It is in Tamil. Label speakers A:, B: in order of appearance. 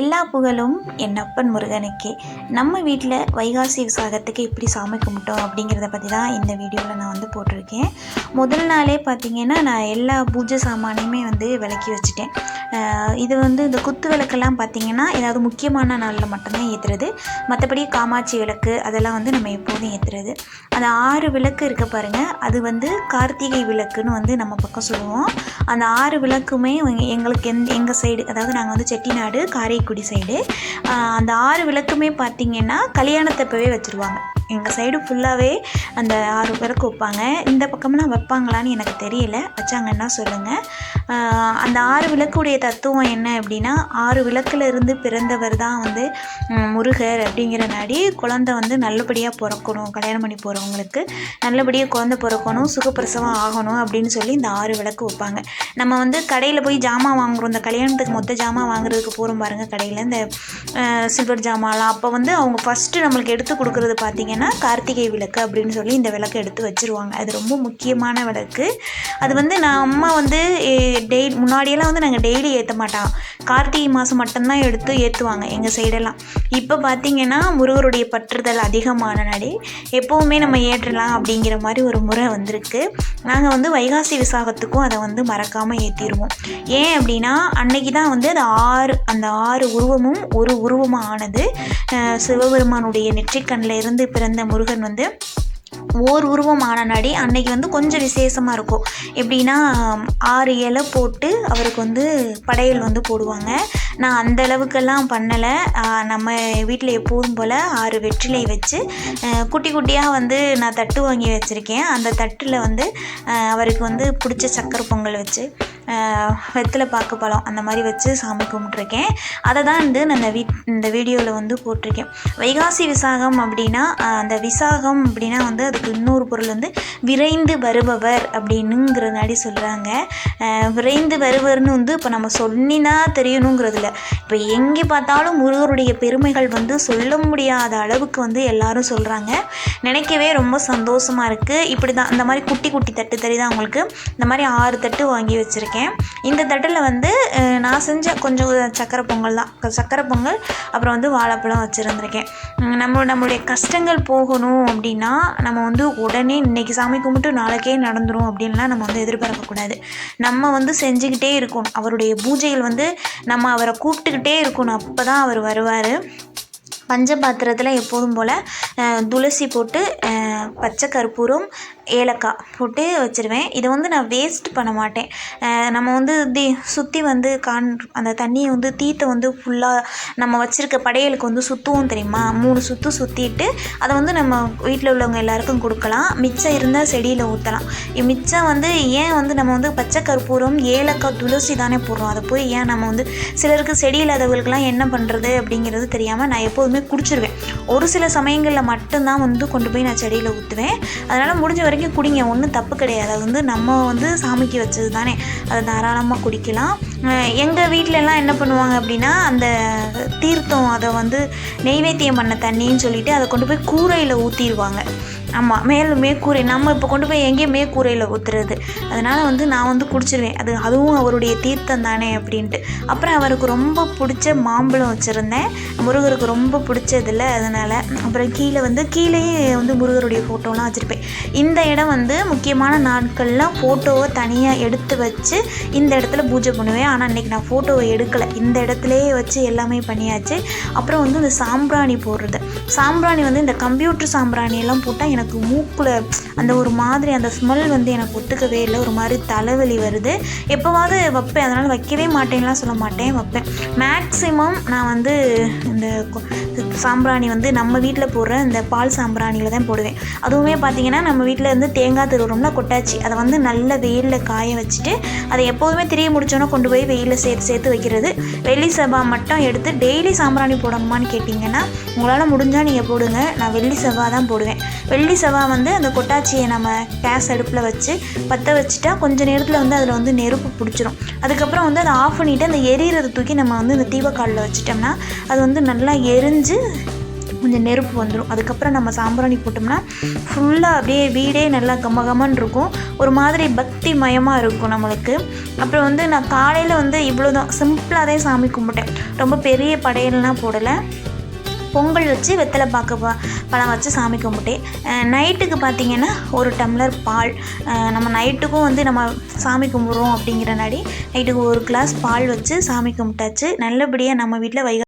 A: எல்லா புகழும் என் அப்பன் முருகனுக்கே. நம்ம வீட்டில் வைகாசி விசாகத்துக்கு எப்படி சாமி கும்பிட்டோம் அப்படிங்கிறத பற்றி தான் இந்த வீடியோவில் நான் வந்து போட்டிருக்கேன். முதல் நாளே பார்த்தீங்கன்னா நான் எல்லா பூஜை சாமானையுமே வந்து விளக்கி வச்சுட்டேன். இது வந்து இந்த குத்து விளக்கெல்லாம் பார்த்திங்கன்னா ஏதாவது முக்கியமான நாளில் மட்டும்தான் ஏற்றுறது மற்றபடி காமாட்சி விளக்கு அதெல்லாம் வந்து நம்ம எப்போதும் ஏற்றுறது அந்த ஆறு விளக்கு இருக்க பாருங்கள் அது வந்து கார்த்திகை விளக்குன்னு வந்து நம்ம பக்கம் சொல்லுவோம். அந்த ஆறு விளக்குமே எங்களுக்கு எந்த எங்கள் சைடு அதாவது நாங்கள் வந்து செட்டிநாடு காரை காரைக்குடி சைடு அந்த ஆறு விளக்குமே பார்த்தீங்கன்னா கல்யாணத்தப்பவே வச்சுருவாங்க. எங்கள் சைடு ஃபுல்லாகவே அந்த ஆறு விளக்கு வைப்பாங்க. இந்த பக்கம்லாம் வைப்பாங்களான்னு எனக்கு தெரியல. வச்சாங்கன்னா சொல்லுங்கள் அந்த ஆறு விளக்குடைய தத்துவம் என்ன அப்படின்னா ஆறு விளக்குல இருந்து பிறந்தவர் தான் வந்து முருகர் அப்படிங்கிற நாடி குழந்தை வந்து நல்லபடியாக பிறக்கணும் கல்யாணம் பண்ணி போகிறவங்களுக்கு நல்லபடியாக குழந்தை பிறக்கணும் சுகப்பிரசவம் ஆகணும் அப்படின்னு சொல்லி இந்த ஆறு விளக்கு வைப்பாங்க. நம்ம வந்து கடையில் போய் ஜாமான் வாங்குறோம். இந்த கல்யாணத்துக்கு மொத்த ஜாமான் வாங்குறதுக்கு போகிறோம் பாருங்கள் கடையில். இந்த சில்வர் ஜாமான்லாம் அப்போ வந்து அவங்க ஃபஸ்ட்டு நம்மளுக்கு எடுத்து கொடுக்குறது பார்த்தீங்கன்னா கார்த்திகை விளக்கு அப்படின்னு சொல்லி இந்த விளக்கு எடுத்து வச்சுருவாங்க. அது ரொம்ப முக்கியமான விளக்கு. அது வந்து நான் அம்மா வந்து டெய் முன்னாடியெல்லாம் வந்து நாங்கள் டெய்லி ஏற்ற மாட்டோம் கார்த்திகை மாதம் மட்டும்தான் எடுத்து ஏற்றுவாங்க எங்கள் சைடெல்லாம் இப்போ பார்த்தீங்கன்னா முருகருடைய பற்றுதல் அதிகமான எப்போவுமே நம்ம ஏற்றலாம் அப்படிங்கிற மாதிரி ஒரு முறை வந்திருக்கு. நாங்கள் வந்து வைகாசி விசாகத்துக்கும் அதை வந்து மறக்காமல் ஏற்றிடுவோம் ஏன் அப்படின்னா அன்னைக்கு தான் வந்து அது ஆறு அந்த ஆறு உருவமும் ஒரு உருவமாக ஆனது. சிவபெருமானுடைய நெற்றிக்கண்ணில் இருந்து பிறந்த முருகன் வந்து ஓர் உருவம் ஆனநாடி அன்னைக்கு வந்து கொஞ்சம் விசேஷமாக இருக்கும். எப்படின்னா ஆறு இலை போட்டு அவருக்கு வந்து படையல் வந்து போடுவாங்க. நான் அந்த அளவுக்கெல்லாம் பண்ணலை. நம்ம வீட்டில் எப்போதும் போல் ஆறு வெற்றிலை வச்சு குட்டி குட்டியாக வந்து நான் தட்டு வாங்கி வச்சுருக்கேன். அந்த தட்டில் வந்து அவருக்கு வந்து பிடிச்ச சக்கரை பொங்கல் வச்சு வெத்தலை பாக்கு பழம் அந்த மாதிரி வச்சு சாமி கும்பிட்ருக்கேன். அதை தான் வந்து நான் இந்த வீ இந்த வீடியோவில் வந்து போட்டிருக்கேன். வைகாசி விசாகம் அப்படின்னா அந்த விசாகம் அப்படின்னா வந்து அதுக்கு இன்னொரு பொருள் வந்து விரைந்து வருபவர் அப்படின்னுங்கிறனாடி சொல்கிறாங்க விரைந்து வருவர்னு வந்து இப்போ நம்ம சொன்னினா தெரியணுங்கிறது இல்லை இப்போ எங்கே பார்த்தாலும் முருகருடைய பெருமைகள் வந்து சொல்ல முடியாத அளவுக்கு வந்து எல்லாரும் சொல்கிறாங்க நினைக்கவே ரொம்ப சந்தோஷமாக இருக்குது இப்படி தான் இந்த மாதிரி குட்டி குட்டி தட்டு தெரியுதா உங்களுக்கு இந்த மாதிரி ஆறு தட்டு வாங்கி வச்சுருக்கேன். இந்த தட்டில் வந்து நான் செஞ்ச கொஞ்சம் சக்கரை பொங்கல் தான். சக்கரை பொங்கல் அப்புறம் வந்து வாழைப்பழம் வச்சுருந்துருக்கேன். நம்ம நம்மளுடைய கஷ்டங்கள் போகணும் அப்படின்னா நம்ம வந்து உடனே இன்னைக்கு சாமி கும்பிட்டு நாளைக்கே நடந்துடும் அப்படின்லாம் நம்ம வந்து எதிர்பார்க்கக்கூடாது நம்ம வந்து செஞ்சுக்கிட்டே இருக்கணும். அவருடைய பூஜைகள் வந்து நம்ம அவரை கூப்பிட்டுக்கிட்டே இருக்கணும். அப்போ தான் அவர் வருவார். பஞ்சபாத்திரத்தில் எப்போதும் போல் துளசி போட்டு பச்சை கற்பூரம் ஏலக்காய் போட்டு வச்சுருவேன். இதை வந்து நான் வேஸ்ட் பண்ண மாட்டேன். நம்ம வந்து தி சுற்றி வந்து கான் அந்த தண்ணியை வந்து தீத்தை வந்து ஃபுல்லாக நம்ம வச்சுருக்க படையலுக்கு வந்து சுற்றுவோம் தெரியுமா? மூணு சுற்று சுற்றிட்டு அதை வந்து நம்ம வீட்டில் உள்ளவங்க எல்லாருக்கும் கொடுக்கலாம். மிச்சம் இருந்தால் செடியில் ஊற்றலாம் மிச்சம் வந்து ஏன் வந்து நம்ம வந்து பச்சை கற்பூரம் ஏலக்காய் துளசி தானே போடுறோம். அதை போய் ஏன் நம்ம வந்து சிலருக்கு செடி இல்லாதவர்களுக்கெல்லாம் என்ன பண்ணுறது அப்படிங்கிறது தெரியாமல் நான் எப்போதுமே குடிச்சிருவேன். ஒரு சில சமயங்களில் மட்டும்தான் வந்து கொண்டு போய் நான் செடியில் ஊற்றுவேன் அதனால் முடிஞ்ச வரைக்கும் குடிங்க ஒன்றும் தப்பு கிடையாது. அது வந்து நம்ம வந்து சாமிக்கு வச்சது தானே. அதை தாராளமாக குடிக்கலாம். எங்கள் வீட்டிலலாம் என்ன பண்ணுவாங்க அப்படின்னா அந்த தீர்த்தம் அதை வந்து நெய்வேத்தியம் பண்ண தண்ணின்னு சொல்லிட்டு அதை கொண்டு போய் கூரையில் ஊற்றிடுவாங்க ஆமாம் மேல் மேற்கூரை நம்ம இப்போ கொண்டு போய் எங்கேயும் மேற்கூரையில் ஊற்றுறது அதனால் வந்து நான் வந்து குடிச்சிருவேன். அது அதுவும் அவருடைய தீர்த்தம் தானே அப்படின்ட்டு. அப்புறம் அவருக்கு ரொம்ப பிடிச்ச மாம்பழம் வச்சுருந்தேன். முருகருக்கு ரொம்ப பிடிச்சதில்ல அதனால் அப்புறம் கீழே வந்து கீழேயே வந்து முருகருடைய ஃபோட்டோலாம் வச்சுருப்பேன். இந்த இடம் வந்து முக்கியமான நாட்கள்லாம் ஃபோட்டோவை தனியாக எடுத்து வச்சு இந்த இடத்துல பூஜை பண்ணுவேன். ஆனால் இன்றைக்கி நான் ஃபோட்டோவை எடுக்கலை. இந்த இடத்துலையே வச்சு எல்லாமே பண்ணியாச்சு. அப்புறம் வந்து இந்த சாம்பிராணி போடுறது. சாம்பிராணி வந்து இந்த கம்ப்யூட்டர் சாம்பிராணியெல்லாம் போட்டால் எனக்கு எனக்கு மூக்கில் அந்த ஒரு மாதிரி அந்த ஸ்மெல் வந்து எனக்கு ஒத்துக்கவே இல்லை. ஒரு மாதிரி தலைவலி வருது. எப்போவாவது வைப்பேன். அதனால் வைக்கவே மாட்டேன்லாம் சொல்ல மாட்டேன். வைப்பேன். மேக்ஸிமம் நான் வந்து இந்த சாம்பிராணி வந்து நம்ம வீட்டில் போடுற இந்த பால் சாம்பிராணியில் தான் போடுவேன். அதுவுமே பார்த்தீங்கன்னா நம்ம வீட்டில் இருந்து தேங்காய் திருவுறோம்ல கொட்டாச்சி. அதை வந்து நல்ல வெயிலில் காய வச்சுட்டு அதை எப்போதுமே திரிய முடிச்சோன்னா கொண்டு போய் வெயிலில் சேர்த்து சேர்த்து வைக்கிறது. வெள்ளி செவ்வாய் மட்டும் எடுத்து டெய்லி சாம்பிராணி போடணுமான்னு கேட்டிங்கன்னா உங்களால் முடிஞ்சால் நீங்கள் போடுங்க. நான் வெள்ளி செவ்வாய் தான் போடுவேன். வெள்ளி செவ்வாய் வந்து அந்த கொட்டாச்சியை நம்ம கேஸ் அடுப்பில் வச்சு பற்ற வச்சுட்டா கொஞ்ச நேரத்தில் வந்து அதில் வந்து நெருப்பு பிடிச்சிரும். அதுக்கப்புறம் வந்து அதை ஆஃப் பண்ணிவிட்டு அந்த எரியறதை தூக்கி நம்ம வந்து இந்த தீபக்காலில் வச்சிட்டோம்னா அது வந்து நல்லா எரிஞ்சு கொஞ்சம் நெருப்பு வந்துடும் அதுக்கப்புறம் நம்ம சாம்பிராணி போட்டோம்னா ஃபுல்லாக அப்படியே வீடே நல்லா கம இருக்கும். ஒரு மாதிரி பக்தி மயமாக இருக்கும் நம்மளுக்கு. அப்புறம் வந்து நான் காலையில் வந்து இவ்வளோ தான் சிம்பிளாக தான் சாமி கும்பிட்டேன். ரொம்ப பெரிய படையல்லாம் போடலை. பொங்கல் வச்சு வெத்தலை பாக்கு ப- பழம் வச்சு சாமி கும்பிட்டேன். நைட்டுக்கு பார்த்தீங்கன்னா ஒரு டம்ளர் பால். நம்ம நைட்டுக்கும் வந்து நம்ம சாமி கும்பிட்றோம் அப்படிங்கிறனாடி நைட்டுக்கு ஒரு கிளாஸ் பால் வச்சு சாமி கும்பிட்டாச்சு. நல்லபடியாக நம்ம வீட்டில் வைகா